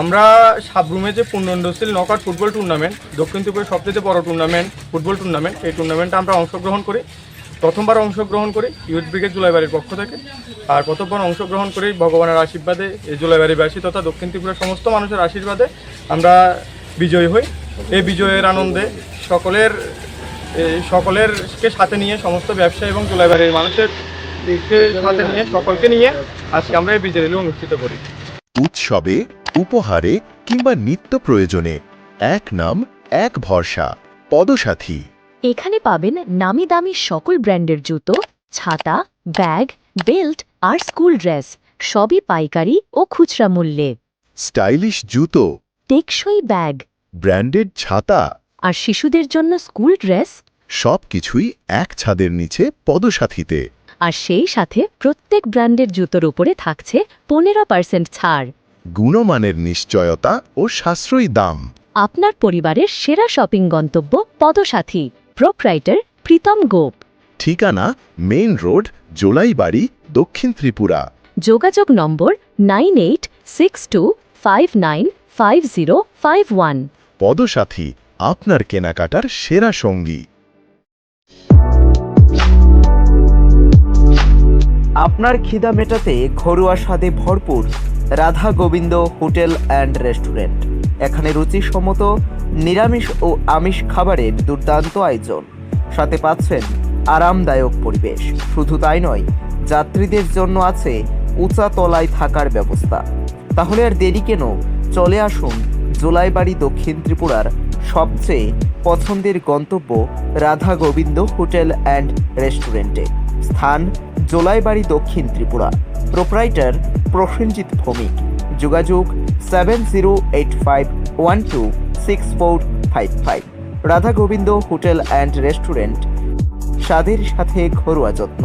আমরা সাবরুমে যে পূর্ণন্দশীল knockout football tournament দক্ষিণ ত্রিপুরের সবচেয়ে বড় টুর্নামেন্ট ফুটবল টুর্নামেন্ট এই টুর্নামেন্টে আমরা অংশগ্রহণ করি। প্রথমবার অংশগ্রহণ করি ইউথ ব্রিগেড জুলাইবাড়ির পক্ষ থেকে। আর প্রথমবার অংশগ্রহণ করি ভগবানের আশীর্বাদে, এই জুলাইবাড়িবাসী তথা দক্ষিণ ত্রিপুরার সমস্ত মানুষের আশীর্বাদে আমরা বিজয়ী হই। এই বিজয়ের আনন্দে সকলের সকলেরকে সাথে নিয়ে, সমস্ত ব্যবসা এবং জুলাইবাড়ির মানুষের সাথে নিয়ে, সকলকে নিয়ে আজকে আমরা এই বিজয় অনুষ্ঠিত করি। উৎসবে উপহারে কিংবা নিত্য প্রয়োজনে এক নাম এক ভরসা। পদসাথী। এখানে পাবেন নামি দামি সকল ব্র্যান্ডের জুতো ছাতা ব্যাগ বেল্ট আর স্কুল ড্রেস সবই পাইকারি ও খুচরা মূল্যে। স্টাইলিশ জুতো। টেকসই ব্যাগ। ব্র্যান্ডেড ছাতা। আর শিশুদের জন্য স্কুল ড্রেস? সবকিছুই এক ছাদের নিচে পদসাথীতে। আর সেই সাথে প্রত্যেক ব্র্যান্ডের জুতোর উপরে থাকছে পনেরো পার্সেন্ট ছাড়। গুণমানের নিশ্চয়তা ও সাশ্রয়ী দাম। আপনার পরিবারের সেরা শপিং গন্তব্য পদসাথী প্রোপ্রাইটার প্রীতম গোপ। ঠিকানা মেইন রোড জোলাইবাড়ি দক্ষিণ ত্রিপুরা। যোগাযোগ number nine eight six two five nine five zero five one. পদসাথী আপনার কেনাকাটার সেরা সঙ্গী। আপনার খিদা মেটাতে ঘরোয়া স্বাদে ভরপুর Radha Gobinda hotel and restaurant. এখানে রুচিসম্মত, নিরামিষ ও আমিষ খাবারের দুর্দান্ত আয়োজন। সাথে পাচ্ছেন আরামদায়ক পরিবেশ। শুধু তাই নয়, যাত্রীদের জন্য আছে উঁচা তলায় থাকার ব্যবস্থা। তাহলে আর দেরি কেন? চলে আসুন জোলাইবাড়ি দক্ষিণ ত্রিপুরার সবচেয়ে পছন্দের গন্তব্য রাধা গোবিন্দ হোটেল অ্যান্ড রেস্টুরেন্টে। স্থান জোলাইবাড়ি দক্ষিণ ত্রিপুরা। প্রোপ্রাইটার প্রসেনজিৎ ভৌমিক। যোগাযোগ seven zero eight five one two six four five five. Radha Gobinda hotel and restaurant. স্বাদের সাথে ঘরোয়া যত্ন।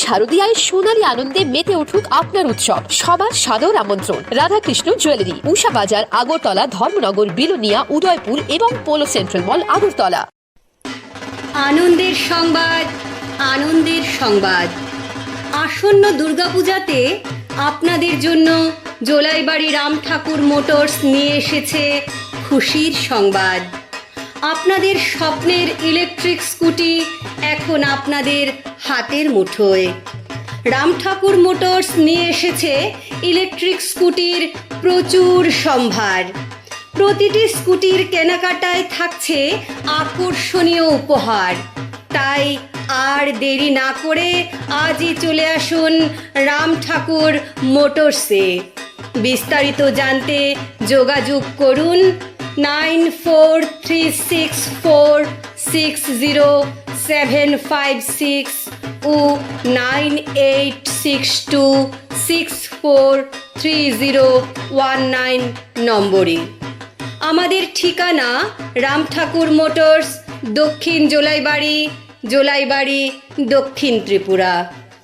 শারদীয়ায় সোনালী আনন্দে মেতে উঠুক আপনার উৎসব। সবার সাদর আমন্ত্রণ। রাধাকৃষ্ণ জুয়েলারি, উষা বাজার, আগরতলা, ধর্মনগর, বিলোনিয়া, উদয়পুর এবং পোলো সেন্ট্রাল মল, আগরতলা। আনন্দের সংবাদ আনন্দের সংবাদ। আসন্ন দুর্গাপূজাতে আপনাদের জন্য জোলাইবাড়ি রাম ঠাকুর মোটরস নিয়ে এসেছে খুশির সংবাদ। আপনাদের স্বপ্নের ইলেকট্রিক স্কুটি এখন আপনাদের হাতের মুঠোয়। রাম ঠাকুর মোটরস নিয়ে এসেছে ইলেকট্রিক স্কুটির প্রচুর সম্ভার। প্রতিটি স্কুটির কেনাকাটায় থাকছে আকর্ষণীয় উপহার। তাই আর দেরি না করে আজই চলে আসুন রাম ঠাকুর মোটরসে। বিস্তারিত জানতে যোগাযোগ করুন nine four three six four six zero seven five six ও nine eight six two, six four three zero one nine নম্বরে। আমাদের ঠিকানা রাম ঠাকুর মোটরস, দক্ষিণ জোলাইবাড়ি জোলাইবাড়ি, দক্ষিণ ত্রিপুরা।